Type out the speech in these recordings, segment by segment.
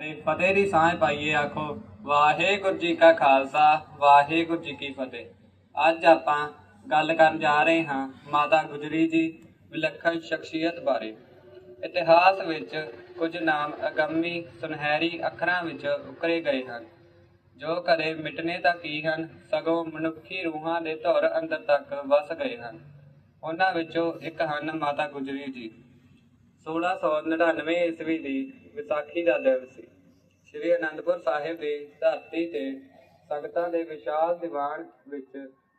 ਤੇ ਫਤਿਹ ਦੀ ਸਾਂਝ ਪਾਈਏ ਆਖੋ, ਵਾਹਿਗੁਰੂ ਜੀ ਕਾ ਖਾਲਸਾ, ਵਾਹਿਗੁਰੂ ਜੀ ਕੀ ਫਤਿਹ। ਅੱਜ ਆਪਾਂ ਗੱਲ ਕਰਨ ਜਾ ਰਹੇ ਹਾਂ ਮਾਤਾ ਗੁਜਰੀ ਜੀ ਵਿਲੱਖਣ ਸ਼ਖਸੀਅਤ ਬਾਰੇ। ਇਤਿਹਾਸ ਵਿੱਚ ਕੁਝ ਨਾਮ ਅਗੰਮੀ ਸੁਨਹਿਰੀ ਅੱਖਰਾਂ ਵਿੱਚ ਉਕਰੇ ਗਏ ਹਨ, ਜੋ ਕਦੇ ਮਿਟਨੇ ਤਾਂ ਕੀ ਹਨ, ਸਗੋਂ ਮਨੁੱਖੀ ਰੂਹਾਂ ਦੇ ਧੁਰ ਅੰਦਰ ਤੱਕ ਵਸ ਗਏ ਹਨ। ਉਹਨਾਂ ਵਿੱਚੋਂ ਇੱਕ ਹਨ ਮਾਤਾ ਗੁਜਰੀ ਜੀ। 1699 ਈਸਵੀ ਦੀ ਵਿਸਾਖੀ ਦਾ ਦਿਵਸ ਸੀ। ਸ੍ਰੀ ਅਨੰਦਪੁਰ ਸਾਹਿਬ ਦੀ ਧਰਤੀ ਤੇ ਸੰਗਤਾਂ ਦੇ ਵਿਸ਼ਾਲ ਦੀਵਾਨ ਵਿੱਚ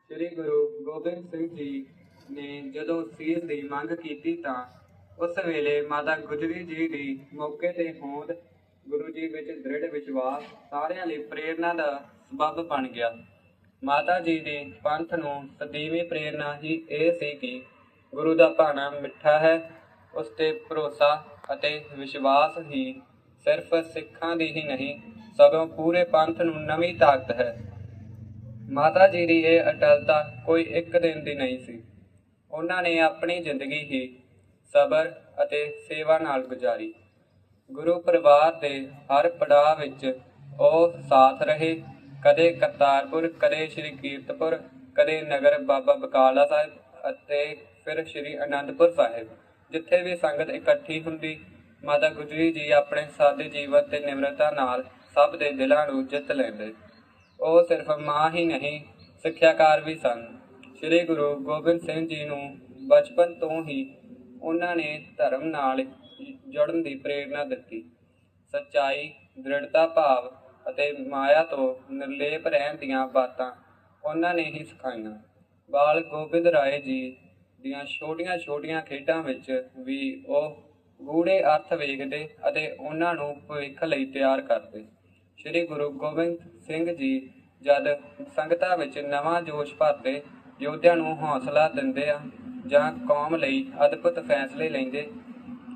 ਸ੍ਰੀ ਗੁਰੂ ਗੋਬਿੰਦ ਸਿੰਘ ਜੀ ਨੇ ਜਦੋਂ ਸੀਸ ਦੀ ਮੰਗ ਕੀਤੀ ਤਾਂ ਉਸ ਵੇਲੇ ਮਾਤਾ ਗੁਜਰੀ ਜੀ ਦੀ ਮੌਕੇ ਤੇ ਹੋਂਦ ਗੁਰੂ ਜੀ ਵਿੱਚ ਦ੍ਰਿੜ ਵਿਸ਼ਵਾਸ ਸਾਰਿਆਂ ਲਈ ਪ੍ਰੇਰਣਾ ਦਾ ਸਬਬ ਬਣ ਗਿਆ। ਮਾਤਾ ਜੀ ਦੇ ਪੰਥ ਨੂੰ ਸਦੀਵੀ ਪ੍ਰੇਰਣਾ ਹੀ ਇਹ ਸੀ ਕਿ ਗੁਰੂ ਦਾ ਭਾਣਾ ਮਿੱਠਾ ਹੈ, ਉਸ ਤੇ ਭਰੋਸਾ ਅਤੇ ਵਿਸ਼ਵਾਸ ਹੀ ਸਿਰਫ ਸਿੱਖਾਂ ਦੀ ਹੀ ਨਹੀਂ, ਸਗੋਂ ਪੂਰੇ ਪੰਥ ਨੂੰ ਨਵੀਂ ਤਾਕਤ ਹੈ। ਮਾਤਾ ਜੀ ਦੀ ਇਹ ਅਟਲਤਾ ਕੋਈ ਇੱਕ ਦਿਨ ਦੀ ਨਹੀਂ ਸੀ। ਉਹਨਾਂ ਨੇ ਆਪਣੀ ਜ਼ਿੰਦਗੀ ਹੀ ਸਬਰ ਅਤੇ ਸੇਵਾ ਨਾਲ ਗੁਜ਼ਾਰੀ। ਗੁਰੂ ਪਰਿਵਾਰ ਦੇ ਹਰ ਪੜਾਅ ਵਿੱਚ ਉਹ ਸਾਥ ਰਹੇ। ਕਦੇ ਕਰਤਾਰਪੁਰ, ਕਦੇ ਸ੍ਰੀ ਕੀਰਤਪੁਰ, ਕਦੇ ਨਗਰ ਬਾਬਾ ਬਕਾਲਾ ਸਾਹਿਬ ਅਤੇ ਫਿਰ ਸ੍ਰੀ ਅਨੰਦਪੁਰ ਸਾਹਿਬ, ਜਿੱਥੇ ਵੀ ਸੰਗਤ ਇਕੱਠੀ ਹੁੰਦੀ ਮਾਤਾ ਗੁਜਰੀ ਜੀ ਆਪਣੇ ਸਾਦੇ ਜੀਵਨ ਤੇ ਨਿਮਰਤਾ ਨਾਲ ਸਭ ਦੇ ਦਿਲਾਂ ਨੂੰ ਜਿੱਤ ਲੈਂਦੇ। ਉਹ ਸਿਰਫ ਮਾਂ ਹੀ ਨਹੀਂ, ਸਿੱਖਿਆਕਾਰ ਵੀ ਸਨ। ਸ੍ਰੀ ਗੁਰੂ ਗੋਬਿੰਦ ਸਿੰਘ ਜੀ ਨੂੰ ਬਚਪਨ ਤੋਂ ਹੀ ਉਹਨਾਂ ਨੇ ਧਰਮ ਨਾਲ ਜੁੜਨ ਦੀ ਪ੍ਰੇਰਣਾ ਦਿੱਤੀ। ਸੱਚਾਈ, ਦ੍ਰਿੜਤਾ ਭਾਵ ਅਤੇ ਮਾਇਆ ਤੋਂ ਨਿਰਲੇਪ ਰਹਿਣ ਦੀਆਂ ਬਾਤਾਂ ਉਹਨਾਂ ਨੇ ਹੀ ਸਿਖਾਈਆਂ। ਬਾਲ ਗੋਬਿੰਦ ਰਾਏ ਜੀ ਦੀਆਂ ਛੋਟੀਆਂ-ਛੋਟੀਆਂ ਖੇਡਾਂ ਵਿੱਚ ਵੀ ਉਹ ਗੂੜੇ ਅਰਥ ਵੇਖਦੇ ਅਤੇ ਉਹਨਾਂ ਨੂੰ ਭਵਿੱਖ ਲਈ ਤਿਆਰ ਕਰਦੇ। ਸ੍ਰੀ ਗੁਰੂ ਗੋਬਿੰਦ ਸਿੰਘ ਜੀ ਜਦ ਸੰਗਤਾਂ ਵਿੱਚ ਨਵਾਂ ਜੋਸ਼ ਭਰਦੇ ਯੋਧਿਆਂ ਨੂੰ ਹੌਸਲਾ ਦਿੰਦੇ ਆ ਜਾਂ ਕੌਮ ਲਈ ਅਦਭੁਤ ਫੈਸਲੇ ਲੈਂਦੇ,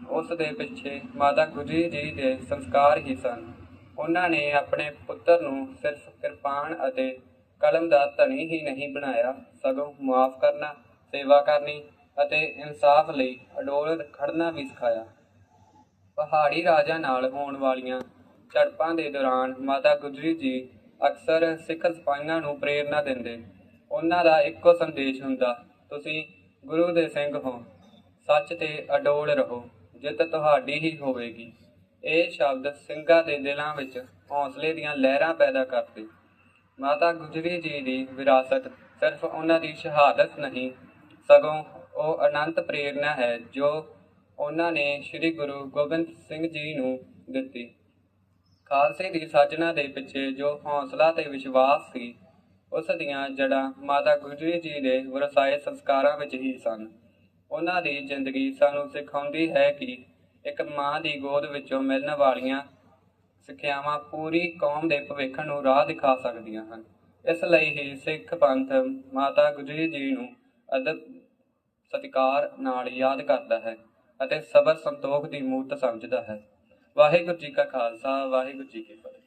ਉਸ ਦੇ ਪਿੱਛੇ ਮਾਤਾ ਗੁਜਰੀ ਜੀ ਦੇ ਸੰਸਕਾਰ ਹੀ ਸਨ। ਉਹਨਾਂ ਨੇ ਆਪਣੇ ਪੁੱਤਰ ਨੂੰ ਸਿਰਫ ਕਿਰਪਾਨ ਅਤੇ ਕਲਮ ਦਾ ਧਨੀ ਹੀ ਨਹੀਂ ਬਣਾਇਆ, ਸਗੋਂ ਮਾਫ ਕਰਨਾ, ਸੇਵਾ ਕਰਨੀ ਅਤੇ ਇਨਸਾਫ ਲਈ ਅਡੋਲ ਖੜਨਾ ਵੀ ਸਿਖਾਇਆ। ਪਹਾੜੀ ਰਾਜਾ ਨਾਲ ਹੋਣ ਵਾਲੀਆਂ ਝੜਪਾਂ ਦੇ ਦੌਰਾਨ ਮਾਤਾ ਗੁਜਰੀ ਜੀ ਅਕਸਰ ਸਿੱਖ ਸਿਪਾਹੀਆਂ ਨੂੰ ਪ੍ਰੇਰਣਾ ਦਿੰਦੇ। ਉਹਨਾਂ ਦਾ ਇੱਕੋ ਸੰਦੇਸ਼ ਹੁੰਦਾ, ਤੁਸੀਂ ਗੁਰੂ ਦੇ ਸਿੰਘ ਹੋ। ਸੱਚ ਤੇ ਅਡੋਲ ਰਹੋ। ਜਿੱਤ ਤੁਹਾਡੀ ਹੀ ਹੋਵੇਗੀ। ਇਹ ਸ਼ਬਦ ਸਿੰਘਾਂ ਦੇ ਦਿਲਾਂ ਵਿੱਚ ਹੌਸਲੇ ਦੀਆਂ ਲਹਿਰਾਂ ਪੈਦਾ ਕਰਦੇ। ਮਾਤਾ ਗੁਜਰੀ ਜੀ ਦੀ ਵਿਰਾਸਤ ਸਿਰਫ ਉਹਨਾਂ ਦੀ ਸ਼ਹਾਦਤ ਨਹੀਂ, ਸਗੋਂ ਉਹ ਅਨੰਤ ਪ੍ਰੇਰਣਾ ਹੈ ਜੋ ਉਹਨਾਂ ਨੇ ਸ੍ਰੀ ਗੁਰੂ ਗੋਬਿੰਦ ਸਿੰਘ ਜੀ ਨੂੰ ਦਿੱਤੀ। ਖਾਲਸੇ ਦੀ ਸਾਜਣਾ ਦੇ ਪਿੱਛੇ ਜੋ ਹੌਸਲਾ ਤੇ ਵਿਸ਼ਵਾਸ ਸੀ, ਉਸ ਦੀਆਂ ਜੜ੍ਹਾਂ ਮਾਤਾ ਗੁਜਰੀ ਜੀ ਦੇ ਵਰਸਾਏ ਸੰਸਕਾਰਾਂ ਵਿੱਚ ਹੀ ਸਨ। ਉਹਨਾਂ ਦੀ ਜ਼ਿੰਦਗੀ ਸਾਨੂੰ ਸਿਖਾਉਂਦੀ ਹੈ ਕਿ ਇੱਕ ਮਾਂ ਦੀ ਗੋਦ ਵਿੱਚੋਂ ਮਿਲਣ ਵਾਲੀਆਂ ਸਿੱਖਿਆਵਾਂ ਪੂਰੀ ਕੌਮ ਦੇ ਭਵਿੱਖ ਨੂੰ ਰਾਹ ਦਿਖਾ ਸਕਦੀਆਂ ਹਨ। ਇਸ ਲਈ ਹੀ ਸਿੱਖ ਪੰਥ ਮਾਤਾ ਗੁਜਰੀ ਜੀ ਨੂੰ ਅਦਬ ਸਤਿਕਾਰ ਨਾਲ ਯਾਦ ਕਰਦਾ ਹੈ ਅਤੇ ਸਬਰ ਸੰਤੋਖ ਦੀ ਮੂਰਤ ਸਮਝਦਾ ਹੈ। ਵਾਹਿਗੁਰੂ ਜੀ ਕਾ ਖਾਲਸਾ, ਵਾਹਿਗੁਰੂ ਜੀ ਕੀ ਫਤਿਹ।